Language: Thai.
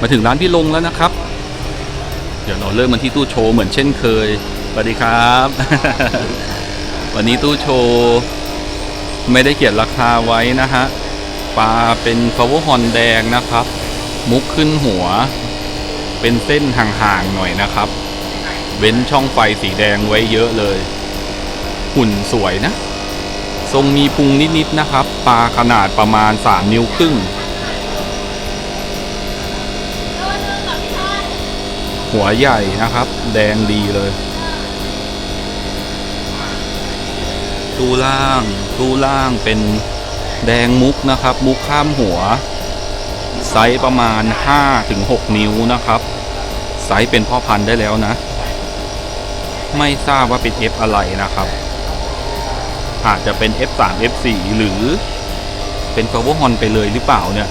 มาถึงร้านพี่ลงแล้วนะครับ เดี๋ยวเราเริ่มมาที่ตู้โชว์เหมือนเช่นเคยสวัสดีครับ วันนี้ตู้โชว์ ไม่ได้เขียนราคาไว้นะฮะปลาเป็นฟาวฮอนแดงนะครับ มุกขึ้นหัว เป็นเส้นห่างๆหน่อยนะครับ เว้นช่องไฟสีแดงไว้เยอะเลย หุ่นสวยนะ ทรงมีพุงนิดๆนะครับ ปลาขนาดประมาณ 3 นิ้วครึ่ง หัวใหญ่นะครับ แดงดีเลย ตู้ล่าง ตู้ล่างเป็นแดงมุกนะครับ มุกข้ามหัว ไซส์ประมาณ 5-6 นิ้วนะครับ ไซส์เป็นพ่อพันธุ์ได้แล้วนะ ไม่ทราบว่าเป็น F อะไรนะครับ อาจจะเป็น F3 F4 หรือเป็น p o w e r h o n ไปเลยหรือเปล่าเนี่ย